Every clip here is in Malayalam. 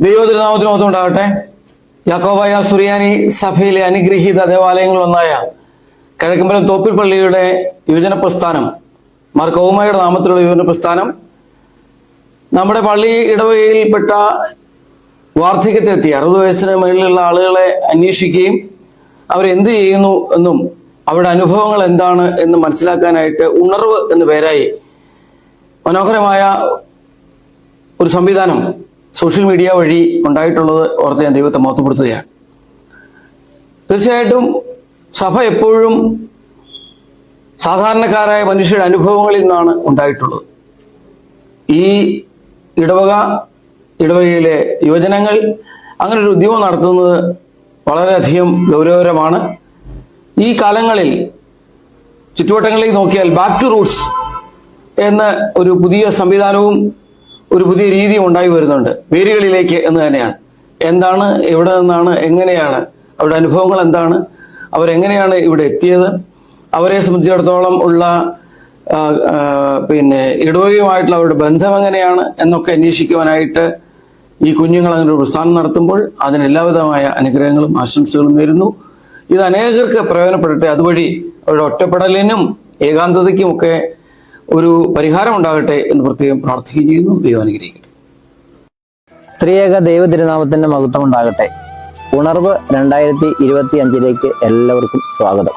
ദൈവതിരുനാമത്തിന് മൊത്തം ഉണ്ടാകട്ടെ യാക്കോബായ സുറിയാനി സഭയിലെ അനുഗ്രഹീത ദേവാലയങ്ങളൊന്നായ കിഴക്കമ്പലം തോപ്പിൽ പള്ളിയുടെ യുവജന പ്രസ്ഥാനം മാർ നാമത്തിലുള്ള യുവജന പ്രസ്ഥാനം നമ്മുടെ പള്ളി ഇടവകയിൽപ്പെട്ട വാർദ്ധക്യത്തിലെത്തി അറുപത് വയസ്സിന് മുകളിലുള്ള ആളുകളെ അന്വേഷിക്കുകയും അവരെന്ത് ചെയ്യുന്നു എന്നും അവരുടെ അനുഭവങ്ങൾ എന്താണ് എന്ന് മനസ്സിലാക്കാനായിട്ട് ഉണർവ് എന്ന പേരായി മനോഹരമായ ഒരു സംവിധാനം സോഷ്യൽ മീഡിയ വഴി ഉണ്ടായിട്ടുള്ളത് ഓർത്ത് ഞാൻ ദൈവത്തെ മഹത്വപ്പെടുത്തുകയാണ്. തീർച്ചയായിട്ടും സഭ എപ്പോഴും സാധാരണക്കാരായ മനുഷ്യരുടെ അനുഭവങ്ങളിൽ നിന്നാണ് ഉണ്ടായിട്ടുള്ളത്. ഈ ഇടവക ഇടവകയിലെ യുവജനങ്ങൾ അങ്ങനെ ഒരു ഉദ്യമം നടത്തുന്നത് വളരെയധികം ഗൗരവകരമാണ്. ഈ കാലങ്ങളിൽ ചുറ്റുവട്ടങ്ങളിലേക്ക് നോക്കിയാൽ ബാക്ക് ടു റൂട്ട്സ് എന്ന ഒരു പുതിയ സംവിധാനവും ഒരു പുതിയ രീതി ഉണ്ടായി വരുന്നുണ്ട്. വേരുകളിലേക്ക് എന്ന് തന്നെയാണ്. എന്താണ് എവിടെ നിന്നാണ് എങ്ങനെയാണ് അവരുടെ അനുഭവങ്ങൾ എന്താണ് അവരെങ്ങനെയാണ് ഇവിടെ എത്തിയത് അവരെ സംബന്ധിച്ചിടത്തോളം ഉള്ള പിന്നെ ഇടവകയുമായിട്ടുള്ള അവരുടെ ബന്ധം എങ്ങനെയാണ് എന്നൊക്കെ അന്വേഷിക്കുവാനായിട്ട് ഈ കുഞ്ഞുങ്ങൾ അങ്ങനെ ഒരു പ്രസ്ഥാനം നടത്തുമ്പോൾ അതിന് എല്ലാവിധമായ അനുഗ്രഹങ്ങളും ആശംസകളും വരുന്നു ഇത് അനേകർക്ക് പ്രയോജനപ്പെടട്ടെ. അതുവഴി അവരുടെ ഒറ്റപ്പെടലിനും ഏകാന്തതയ്ക്കും ഒക്കെ ഒരു പരിഹാരം ഉണ്ടാകട്ടെ എന്ന് പ്രത്യേകം പ്രാർത്ഥിക്കുകയും ചെയ്യുന്നു. ദൈവം അനുഗ്രഹിക്കട്ടെ. ത്രിയേക ദൈവ തിരുനാമത്തിന്റെ മഹത്വം ഉണ്ടാകട്ടെ. ഉണർവ് രണ്ടായിരത്തി ഇരുപത്തി അഞ്ചിലേക്ക് എല്ലാവർക്കും സ്വാഗതം.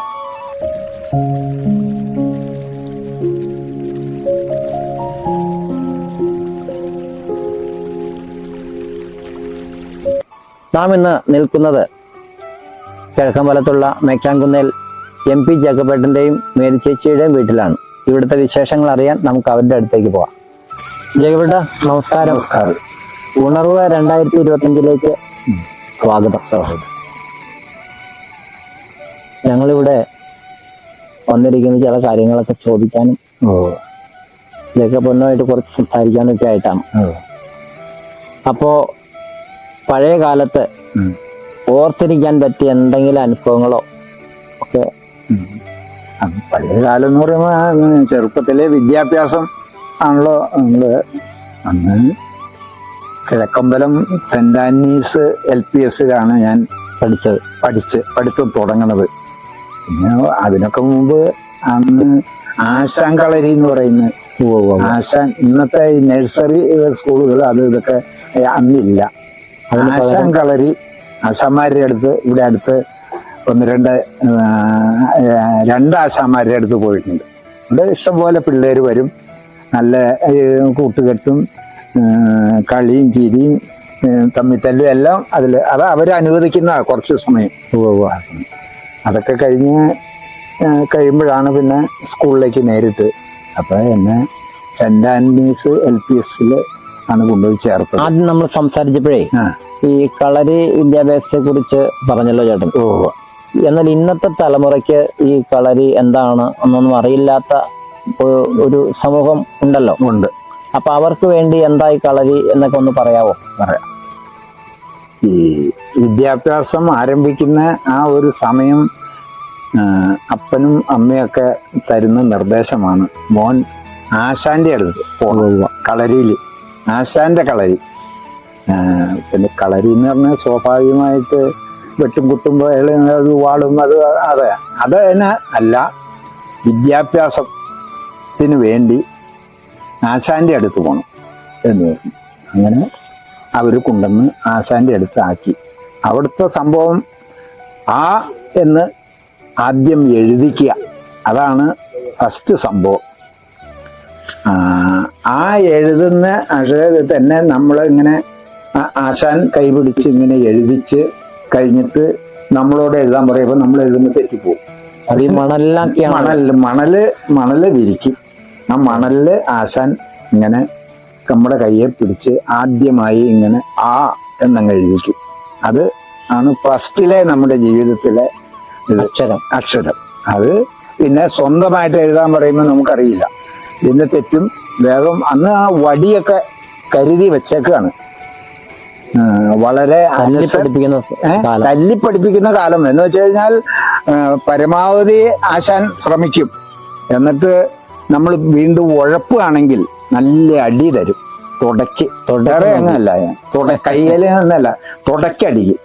നാം ഇന്ന് നിൽക്കുന്നത് കിഴക്കമ്പലത്തുള്ള മേക്കാൻകുന്നേൽ എം പി ജേക്കബേട്ടന്റെയും മേരി ചേച്ചിയുടെയും വീട്ടിലാണ്. ഇവിടുത്തെ വിശേഷങ്ങൾ അറിയാൻ നമുക്ക് അവരുടെ അടുത്തേക്ക് പോവാം. ജേക്കബേട്ട നമസ്കാരം. നമസ്കാരം. ഉണർവ് രണ്ടായിരത്തി ഇരുപത്തഞ്ചിലേക്ക് സ്വാഗതം. ഞങ്ങളിവിടെ വന്നിരിക്കുന്ന ചില കാര്യങ്ങളൊക്കെ ചോദിക്കാനും ഇതൊക്കെ പൊന്നുമായിട്ട് കുറച്ച് സംസാരിക്കാനും ഒക്കെ ആയിട്ടാണ് അപ്പോ പഴയ കാലത്ത് ഓർത്തിരിക്കാൻ പറ്റിയ എന്തെങ്കിലും അനുഭവങ്ങളോ ഒക്കെ പഴയ കാലം എന്ന് പറയുമ്പോൾ ചെറുപ്പത്തിലെ വിദ്യാഭ്യാസം ആണല്ലോ നമ്മൾ. അന്ന് Kizhakkambalam Saint Anne's L P എസിലാണ് ഞാൻ പഠിച്ചത് പഠിച്ച് പഠിത്തം തുടങ്ങണത്. പിന്നെ അതിനൊക്കെ മുമ്പ് അന്ന് ആശാൻ കളരി എന്ന് പറയുന്ന ആശാൻ ഇന്നത്തെ നഴ്സറി സ്കൂളുകൾ അത് ഇതൊക്കെ അന്നില്ല. ആശാൻ കളരി ആശാന്മാരുടെ അടുത്ത് ഇവിടെ അടുത്ത് ഒന്ന് രണ്ട് രണ്ട് ആശാന്മാരുടെ അടുത്ത് പോയിട്ടുണ്ട്. ഇവിടെ ഇഷ്ടംപോലെ പിള്ളേർ വരും. നല്ല കൂട്ടുകെട്ടും കളിയും ചിരിയും തമ്മിത്തല്ലും എല്ലാം അതിൽ അത് അവർ അനുവദിക്കുന്ന കുറച്ച് സമയം അതൊക്കെ കഴിഞ്ഞ് കഴിയുമ്പോഴാണ് പിന്നെ സ്കൂളിലേക്ക് നേരിട്ട്. അപ്പം എന്നെ സെന്റ് ആന്റണീസ് എൽ പി എസിൽ ആണ് കൊണ്ടുപോയി ചേർത്തത്. ആദ്യം നമ്മൾ സംസാരിച്ചപ്പോഴേ ഈ കളരി വിദ്യാഭ്യാസത്തെ കുറിച്ച് പറഞ്ഞല്ലോ ചേട്ടൻ. ഓ എന്നാൽ ഇന്നത്തെ തലമുറയ്ക്ക് ഈ കളരി എന്താണ് എന്നൊന്നും അറിയില്ലാത്ത ഒരു സമൂഹം ഉണ്ടല്ലോ. ഉണ്ട്. അപ്പൊ അവർക്ക് വേണ്ടി എന്തായി കളരി എന്നൊക്കെ ഒന്ന് പറയാവോ? പറയാം. ഈ വിദ്യാഭ്യാസം ആരംഭിക്കുന്ന ആ ഒരു സമയം അപ്പനും അമ്മയൊക്കെ തരുന്ന നിർദ്ദേശമാണ്. മോൻ ആശാന്റെ അടുത്ത് കളരിയിൽ. ആശാന്റെ കളരി. പിന്നെ കളരി എന്ന് പറഞ്ഞാൽ സ്വാഭാവികമായിട്ട് വെട്ടും കുട്ടുമ്പോ അത് വാളും അത് അതെ അത് തന്നെ അല്ല. വിദ്യാഭ്യാസത്തിന് വേണ്ടി ആശാന്റെ അടുത്ത് പോകണം എന്ന് പറഞ്ഞു. അങ്ങനെ അവർ കൊണ്ടുവന്ന് ആശാന്റെ അടുത്ത് ആക്കി അവിടുത്തെ സംഭവം ആ എന്ന് ആദ്യം എഴുതിക്കുക. അതാണ് ഫസ്റ്റ് സംഭവം. ആ, എഴുതുന്ന അത് തന്നെ നമ്മൾ ഇങ്ങനെ ആശാൻ കൈപിടിച്ച് ഇങ്ങനെ എഴുതിച്ച് കഴിഞ്ഞിട്ട് നമ്മളോട് എഴുതാൻ പറയുമ്പോൾ നമ്മൾ എഴുതുമ്പോൾ തെറ്റിപ്പോവും. അത് മണൽ മണലിലാക്കിയാണ്. മണൽ മണൽ മണൽ വിരിക്കും. ആ മണലിൽ ആശാൻ ഇങ്ങനെ നമ്മുടെ കയ്യെ പിടിച്ച് ആദ്യമായി ഇങ്ങനെ ആ എന്നങ്ങ് എഴുതിക്കും. അത് ആണ് ഫസ്റ്റിലെ നമ്മുടെ ജീവിതത്തിലെ അക്ഷരം. അക്ഷരം. അത് പിന്നെ സ്വന്തമായിട്ട് എഴുതാൻ പറയുമ്പോൾ നമുക്കറിയില്ല. ഇതിന്റെ തെറ്റും വേഗം അന്ന് ആ വടിയൊക്കെ കരുതി വെച്ചേക്കാണ്. വളരെ തല്ലി പഠിപ്പിക്കുന്ന കാലം. എന്ന് വെച്ച് കഴിഞ്ഞാൽ പരമാവധി ആശാൻ ശ്രമിക്കും. എന്നിട്ട് നമ്മൾ വീണ്ടും ഉഴപ്പുകയാണെങ്കിൽ നല്ല അടി തരും. തുടക്ക്. വേറെ. അങ്ങനല്ല തുട കയ്യിൽ എന്നല്ല തുടക്കടിക്കും.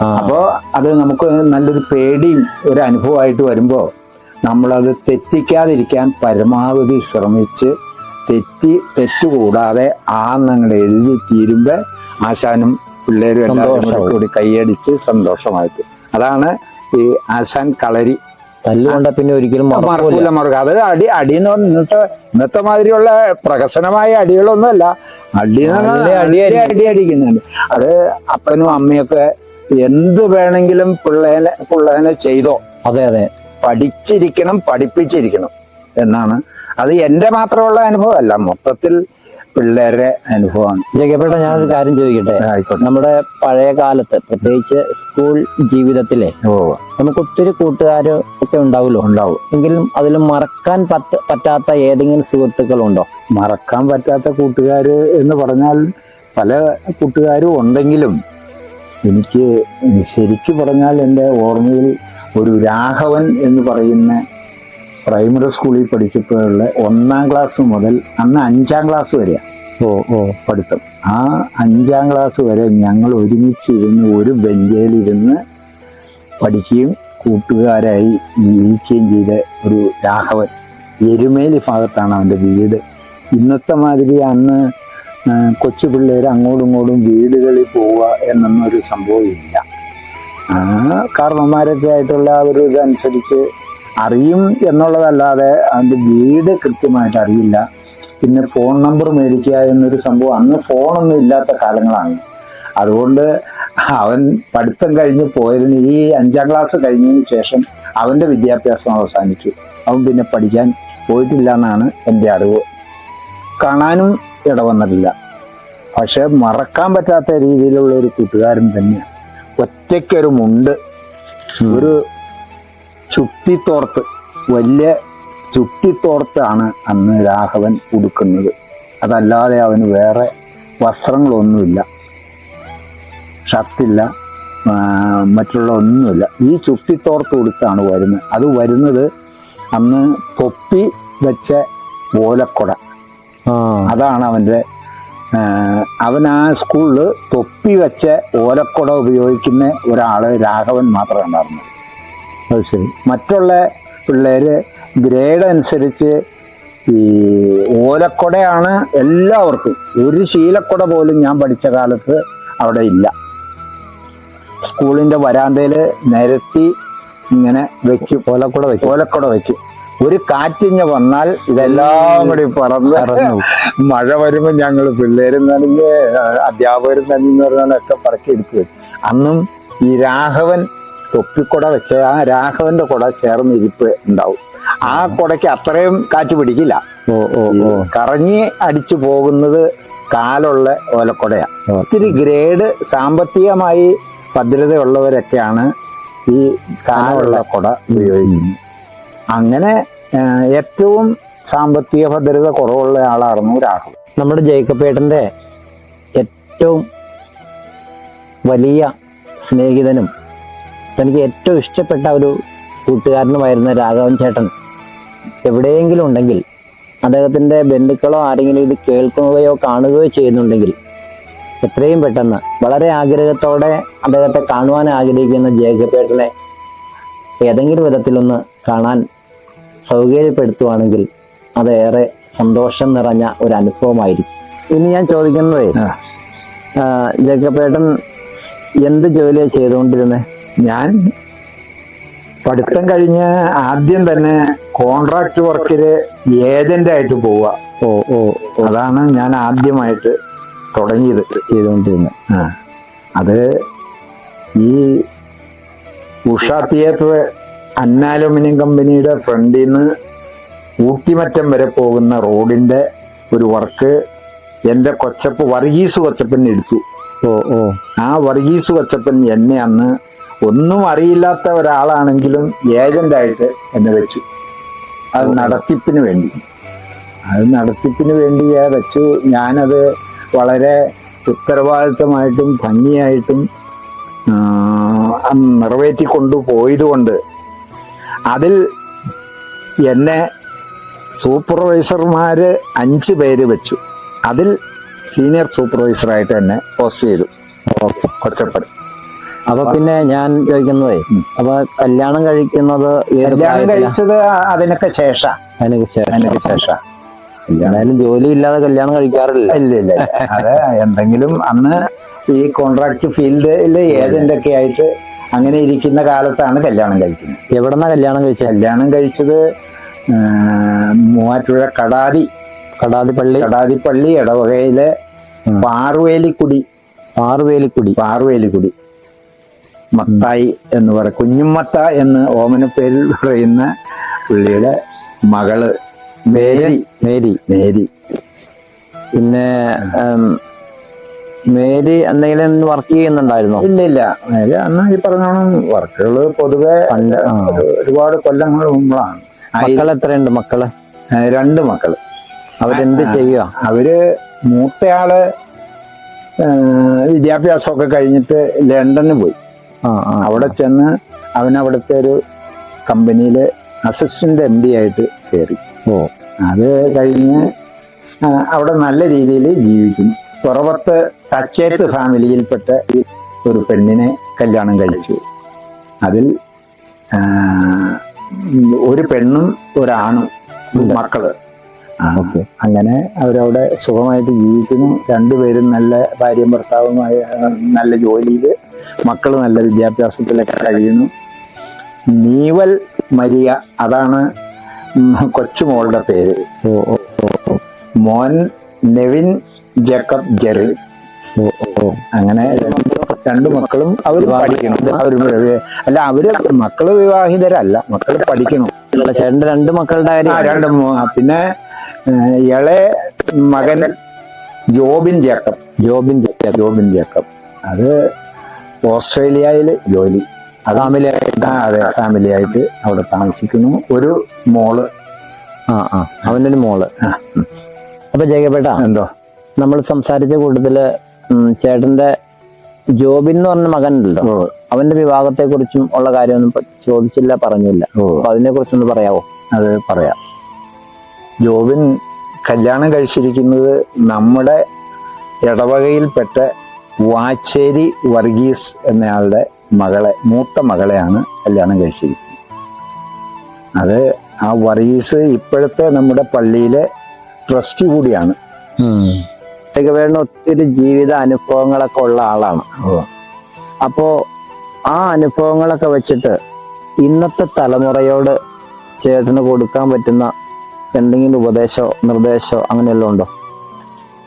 അപ്പോ അപ്പോൾ അത് നമുക്ക് നല്ലൊരു പേടിയും ഒരു അനുഭവമായിട്ട് വരുമ്പോൾ നമ്മളത് തെറ്റിക്കാതിരിക്കാൻ പരമാവധി ശ്രമിച്ച് തെറ്റി തെറ്റുകൂടാതെ ആ നിങ്ങൾ എഴുതി തീരുമ്പോൾ ആശാനും പിള്ളേരും എല്ലാവരും കൂടെ കൈയടിച്ച് സന്തോഷമായിട്ട് അതാണ് ഈ ആശാൻ കളരി. തല്ലുകൊണ്ട പിന്നെ ഒരിക്കലും മറക്കൂല. മറക്കുക അത് അടി അടി എന്ന് ഇന്നത്തെ ഇന്നത്തെ മാതിരിയുള്ള പ്രഹസനമായ അടികളൊന്നുമല്ല. അടി അടി അടിക്കുന്നുണ്ട്. അത് അപ്പനും അമ്മയൊക്കെ എന്ത് വേണമെങ്കിലും പിള്ളേനെ പിള്ളേനെ ചെയ്തോ. അതെ അതെ. പഠിച്ചിരിക്കണം പഠിപ്പിച്ചിരിക്കണം എന്നാണ്. അത് എന്റെ മാത്രമുള്ള അനുഭവമല്ല. മൊത്തത്തിൽ പിള്ളേരുടെ അനുഭവമാണ്. ജഗപ്പേട്ട ഞാനൊരു കാര്യം ചോദിക്കട്ടെ? നമ്മുടെ പഴയ കാലത്ത് പ്രത്യേകിച്ച് സ്കൂൾ ജീവിതത്തിലെ നമുക്ക് ഒത്തിരി കൂട്ടുകാർ ഒക്കെ ഉണ്ടാവുമല്ലോ? ഉണ്ടാവും. എങ്കിലും അതിൽ മറക്കാൻ പറ്റ പറ്റാത്ത ഏതെങ്കിലും സുഹൃത്തുക്കളുണ്ടോ? മറക്കാൻ പറ്റാത്ത കൂട്ടുകാര് എന്ന് പറഞ്ഞാൽ പല കൂട്ടുകാരും ഉണ്ടെങ്കിലും എനിക്ക് ശരിക്കു പറഞ്ഞാൽ എന്റെ ഓർമ്മയിൽ ഒരു രാഘവൻ എന്ന് പറയുന്ന പ്രൈമറി സ്കൂളിൽ പഠിച്ചപ്പോഴുള്ള ഒന്നാം ക്ലാസ് മുതൽ അന്ന് അഞ്ചാം ക്ലാസ് വരെ ഓ ഓ. പഠിത്തം. ആ അഞ്ചാം ക്ലാസ് വരെ ഞങ്ങൾ ഒരുമിച്ച് ഇരുന്ന് ഒരു ബെഞ്ചയിലിരുന്ന് പഠിക്കുകയും കൂട്ടുകാരായി ജീവിക്കുകയും ചെയ്ത ഒരു രാഘവൻ. എരുമേലി ഭാഗത്താണ് അവന്റെ വീട്. ഇന്നത്തെ മാതിരി അന്ന് കൊച്ചു പിള്ളേർ അങ്ങോട്ടും ഇങ്ങോട്ടും വീടുകളിൽ പോവുക എന്നൊന്നും ഒരു സംഭവം ഇല്ല. ആ കാരണവന്മാരൊക്കെ ആയിട്ടുള്ള ആ ഒരു ഇതനുസരിച്ച് അറിയും എന്നുള്ളതല്ലാതെ അതിന്റെ വീട് കൃത്യമായിട്ട് അറിയില്ല. പിന്നെ ഫോൺ നമ്പർ മേടിക്കുക എന്നൊരു സംഭവം അന്ന് ഫോണൊന്നും ഇല്ലാത്ത കാലങ്ങളാണ്. അതുകൊണ്ട് അവൻ പഠിത്തം കഴിഞ്ഞ് പോയതിന് ഈ അഞ്ചാം ക്ലാസ് കഴിഞ്ഞതിന് ശേഷം അവന്റെ വിദ്യാഭ്യാസം അവസാനിച്ചു. അവൻ പിന്നെ പഠിക്കാൻ പോയിട്ടില്ല എന്നാണ് എന്റെ അറിവ്. കാണാനും ഇടവന്നിട്ടില്ല. പക്ഷെ മറക്കാൻ പറ്റാത്ത രീതിയിലുള്ള ഒരു കൂട്ടുകാരൻ തന്നെയാണ്. ഒറ്റയ്ക്കൊരു മുണ്ട് ഒരു ചുട്ടിത്തോർത്ത് വലിയ ചുട്ടിത്തോർത്താണ് അന്ന് രാഘവൻ ഉടുക്കുന്നത്. അതല്ലാതെ അവന് വേറെ വസ്ത്രങ്ങളൊന്നുമില്ല. ഷർട്ടില്ല മറ്റുള്ള ഒന്നുമില്ല ഈ ചുട്ടിത്തോർത്ത് ഉടുത്താണ് വരുന്നത്. അത് വരുന്നത് അന്ന് തൊപ്പി വെച്ച ഓലക്കൊട. അതാണ് അവന്റെ അവൻ ആ സ്കൂളിൽ തൊപ്പി വെച്ച ഓലക്കുട ഉപയോഗിക്കുന്ന ഒരാൾ രാഘവൻ മാത്രമേ ഉണ്ടായിരുന്നു അത് ശരി. മറ്റുള്ള പിള്ളേർ ഗ്രേഡ് അനുസരിച്ച് ഈ ഓലക്കൊടയാണ് എല്ലാവർക്കും. ഒരു ശീലക്കൊട പോലും ഞാൻ പഠിച്ച കാലത്ത് അവിടെ ഇല്ല. സ്കൂളിന്റെ വരാന്തയിൽ നിരത്തി ഇങ്ങനെ വെക്കും. ഓലക്കൊട വെക്കും. ഓലക്കൊട വെക്കും. ഒരു കാറ്റിഞ്ഞ് വന്നാൽ ഇതെല്ലാം കൂടി പറന്ന് മഴ വരുമ്പോൾ ഞങ്ങൾ പിള്ളേരും നനഞ്ഞ് അധ്യാപകരും നനഞ്ഞെന്ന് പറഞ്ഞാലൊക്കെ പറക്കി എടുത്തു വെക്കും. അന്നും ഈ രാഘവൻ തൊപ്പിക്കുട വെച്ച ആ രാഘവന്റെ കുട ചേർന്ന് ഇരിപ്പ് ഉണ്ടാവും. ആ കുടയ്ക്ക് അത്രയും കാറ്റ് പിടിക്കില്ല. കറങ്ങി അടിച്ചു പോകുന്നത് കാലുള്ള ഓലക്കുടയാണ്. ഒത്തിരി ഗ്രേഡ് സാമ്പത്തികമായി ഭദ്രതയുള്ളവരൊക്കെയാണ് ഈ കാലുള്ള കുട ഉപയോഗിക്കുന്നത്. അങ്ങനെ ഏറ്റവും സാമ്പത്തിക ഭദ്രത കുറവുള്ള ആളായിരുന്നു രാഘവൻ. നമ്മുടെ ജേക്കബേട്ടന്റെ ഏറ്റവും വലിയ സ്നേഹിതനും തനിക്ക് ഏറ്റവും ഇഷ്ടപ്പെട്ട ഒരു കൂട്ടുകാരനുമായിരുന്ന രാഘവൻ ചേട്ടൻ എവിടെയെങ്കിലും ഉണ്ടെങ്കിൽ അദ്ദേഹത്തിന്റെ ബന്ധുക്കളോ ആരെങ്കിലും ഇത് കേൾക്കുകയോ കാണുകയോ ചെയ്യുന്നുണ്ടെങ്കിൽ എത്രയും പെട്ടെന്ന് വളരെ ആഗ്രഹത്തോടെ അദ്ദേഹത്തെ കാണുവാൻ ആഗ്രഹിക്കുന്ന ജേക്കബേട്ടനെ ഏതെങ്കിലും വിധത്തിലൊന്ന് കാണാൻ സൗകര്യപ്പെടുത്തുവാണെങ്കിൽ അതേറെ സന്തോഷം നിറഞ്ഞ ഒരു അനുഭവമായിരിക്കും. ഇനി ഞാൻ ചോദിക്കുന്നത് ജേക്കബേട്ടൻ എന്ത് ജോലിയാണ് ചെയ്തുകൊണ്ടിരുന്നത് ഞാൻ പഠിത്തം കഴിഞ്ഞ് ആദ്യം തന്നെ കോൺട്രാക്ട് വർക്കിൽ ഏജന്റ് ആയിട്ട് പോവുക. ഓ ഓ അതാണ് ഞാൻ ആദ്യമായിട്ട് തുടങ്ങിയത്. ചെയ്തുകൊണ്ടിരുന്നത്. ആ. അത് ഈ ഉഷ തിയേറ്റർ അന്നാലുമിനിയം കമ്പനിയുടെ ഫ്രണ്ടിൽ നിന്ന് ഊട്ടിമറ്റം വരെ പോകുന്ന റോഡിന്റെ ഒരു വർക്ക് എന്റെ കൊച്ചപ്പ് വർഗീസ് കൊച്ചപ്പൻ എടുത്തു. ഓ ഓ. ആ വർഗീസ് കൊച്ചപ്പൻ എന്നെ അന്ന് ഒന്നും അറിയില്ലാത്ത ഒരാളാണെങ്കിലും ഏജന്റായിട്ട് എന്നെ വെച്ചു. അത് നടത്തിപ്പിന് വേണ്ടി. അത് നടത്തിപ്പിന് വേണ്ടി വെച്ചു. ഞാനത് വളരെ ഉത്തരവാദിത്തമായിട്ടും ഭംഗിയായിട്ടും നിറവേറ്റിക്കൊണ്ടു പോയതുകൊണ്ട് അതിൽ എന്നെ സൂപ്പർവൈസർമാർ അഞ്ച് പേര് വെച്ചു. അതിൽ സീനിയർ സൂപ്പർവൈസറായിട്ട് എന്നെ പോസ്റ്റ് ചെയ്തു. കൊച്ചപ്പടി അപ്പൊ പിന്നെ ഞാൻ ചോദിക്കുന്നതേ അപ്പൊ കല്യാണം കഴിക്കുന്നത് കല്യാണം? കഴിച്ചത് അതിനൊക്കെ ശേഷം. അതിനൊക്കെ ശേഷം. അതിനൊക്കെ ശേഷം. എന്തായാലും ജോലി ഇല്ലാതെ കല്യാണം കഴിക്കാറില്ല. ഇല്ല ഇല്ല. അത് എന്തെങ്കിലും അന്ന് ഈ കോൺട്രാക്ട് ഫീൽഡിൽ ഏതെന്തൊക്കെ ആയിട്ട് അങ്ങനെ ഇരിക്കുന്ന കാലത്താണ് കല്യാണം കഴിക്കുന്നത്. എവിടെന്നാ കല്യാണം കഴിച്ചത്? കല്യാണം കഴിച്ചത് മൂവാറ്റുപുഴ കടാതി. കടാതിപ്പള്ളി? കടാതിപ്പള്ളി ഇടവകയിലെ പാറുവേലിക്കുടി. പാറുവേലിക്കുടി. പാറുവേലിക്കുടി. മത്തായി എന്ന് പറയും കുഞ്ഞുമത്ത എന്ന് ഓമന പേരിൽ പറയുന്ന പുള്ളിയുടെ മകൾ. Mary Mary Mary. പിന്നെ മേരി എന്തെങ്കിലും വർക്ക് ചെയ്യുന്നുണ്ടായിരുന്നോ? ഇല്ല ഇല്ല. മേരി അന്ന് ഈ പറഞ്ഞോണം വർക്കുകൾ പൊതുവെ ഒരുപാട് കൊല്ലങ്ങൾ മുമ്പാണ് മക്കൾ എത്രയുണ്ട് മക്കൾ? രണ്ട് മക്കൾ. അവരെന്ത് ചെയ്യുക അവർ മൂത്തയാൾ വിദ്യാഭ്യാസമൊക്കെ കഴിഞ്ഞിട്ട് ലണ്ടനിൽ പോയി. അവിടെ ചെന്ന് അവൻ അവിടുത്തെ ഒരു കമ്പനിയിലെ അസിസ്റ്റന്റ് എം ഡി ആയിട്ട് കയറി ഓ. അത് കഴിഞ്ഞ് അവിടെ നല്ല രീതിയിൽ ജീവിക്കുന്നു പുറവത്ത് കച്ചേത്ത് ഫാമിലിയിൽപ്പെട്ട ഒരു പെണ്ണിനെ കല്യാണം കഴിച്ചു. അതിൽ ഒരു പെണ്ണും ഒരാണും മക്കൾ. അങ്ങനെ അവരവിടെ സുഖമായിട്ട് ജീവിക്കുന്നു. രണ്ടുപേരും നല്ല ഭാര്യയും ഭർത്താവുമായ നല്ല ജോലിയിൽ മക്കൾ നല്ല വിദ്യാഭ്യാസത്തിലൊക്കെ കഴിയുന്നു. നീവൽ മരിയ അതാണ് കൊച്ചുമോളുടെ പേര്. മോൻ നെവിൻ ജേക്കബ് ജെറി. അങ്ങനെ രണ്ടു മക്കളും അവർ പഠിക്കണം. അവർ അല്ല അവർ മക്കൾ വിവാഹിതരല്ല മക്കൾ പഠിക്കണം. ചേട്ടന്റെ രണ്ട് മക്കളുടെ രണ്ട് പിന്നെ ഇളെ ഇളയ മകൻ ജോബിൻ ജേക്കബ്. ജോബിൻ ജോബിൻ ജേക്കബ്. അത് ഓസ്ട്രേലിയയിൽ ജോലി. ഫാമിലി ആ, അതെ ഫാമിലി ആയിട്ട് അവിടെ താമസിക്കുന്നു. ഒരു മോൾ. ആ ആ. അവന്റെ ഒരു മോൾ. അപ്പൊ ജയകപേട്ട എന്തോ? നമ്മൾ സംസാരിച്ച കൂട്ടത്തിൽ ചേട്ടന്റെ ജോബിൻ എന്ന് പറഞ്ഞ മകനുണ്ടല്ലോ അവന്റെ വിവാഹത്തെ കുറിച്ചും ഉള്ള കാര്യമൊന്നും ചോദിച്ചില്ല പറഞ്ഞില്ല. അപ്പൊ അതിനെ കുറിച്ചൊന്ന് പറയാവോ? അത് പറയാം. ജോബിൻ കല്യാണം കഴിച്ചിരിക്കുന്നത് നമ്മുടെ ഇടവകയിൽപ്പെട്ട വാച്ചേരി വർഗീസ് എന്നയാളുടെ മകളെ മൂത്ത മകളെയാണ് കല്യാണം കഴിച്ചിരിക്കുന്നത്. അത് ആ വർഗീസ് ഇപ്പോഴത്തെ നമ്മുടെ പള്ളിയിലെ ട്രസ്റ്റി കൂടിയാണ്. വേണ്ട ഒത്തിരി ജീവിത അനുഭവങ്ങളൊക്കെ ഉള്ള ആളാണ്. അപ്പോ ആ അനുഭവങ്ങളൊക്കെ വെച്ചിട്ട് ഇന്നത്തെ തലമുറയോട് ചേട്ടന് കൊടുക്കാൻ പറ്റുന്ന എന്തെങ്കിലും ഉപദേശോ നിർദ്ദേശോ അങ്ങനെയല്ലോ ഉണ്ടോ?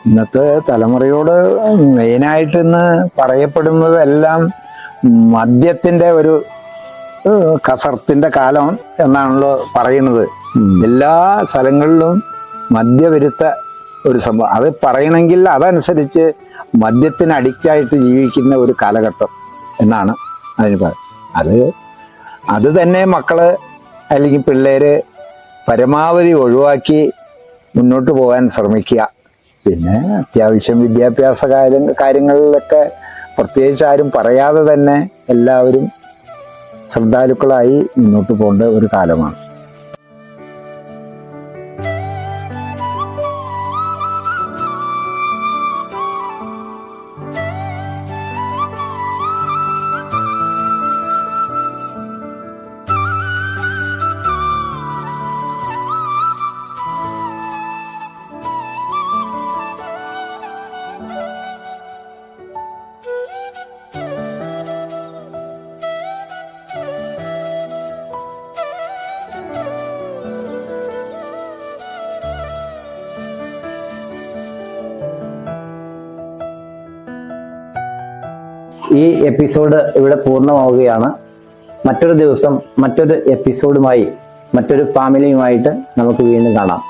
ഇന്നത്തെ തലമുറയോട് മെയിനായിട്ട് ഇന്ന് പറയപ്പെടുന്നതെല്ലാം മദ്യത്തിന്റെ ഒരു കസർത്തിന്റെ കാലം എന്നാണല്ലോ പറയുന്നത്. എല്ലാ സ്ഥലങ്ങളിലും മദ്യവിരുദ്ധ ഒരു സംഭവം. അത് പറയണമെങ്കിൽ അതനുസരിച്ച് മദ്യത്തിന് അഡിക്റ്റായിട്ട് ജീവിക്കുന്ന ഒരു കാലഘട്ടം എന്നാണ് അതിന് പറയുന്നത്. അത് അത് തന്നെ മക്കൾ അല്ലെങ്കിൽ പിള്ളേര് പരമാവധി ഒഴിവാക്കി മുന്നോട്ട് പോകാൻ ശ്രമിക്കുക. പിന്നെ അത്യാവശ്യം വിദ്യാഭ്യാസ കാര്യം കാര്യങ്ങളിലൊക്കെ പ്രത്യേകിച്ച് ആരും പറയാതെ തന്നെ എല്ലാവരും ശ്രദ്ധാലുക്കളായി മുന്നോട്ട് പോകേണ്ട ഒരു കാലമാണ്. ഈ എപ്പിസോഡ് ഇവിടെ പൂർണമാവുകയാണ്. മറ്റൊരു ദിവസം മറ്റൊരു എപ്പിസോഡുമായി മറ്റൊരു ഫാമിലിയുമായിട്ട് നമുക്ക് വീണ്ടും കാണാം.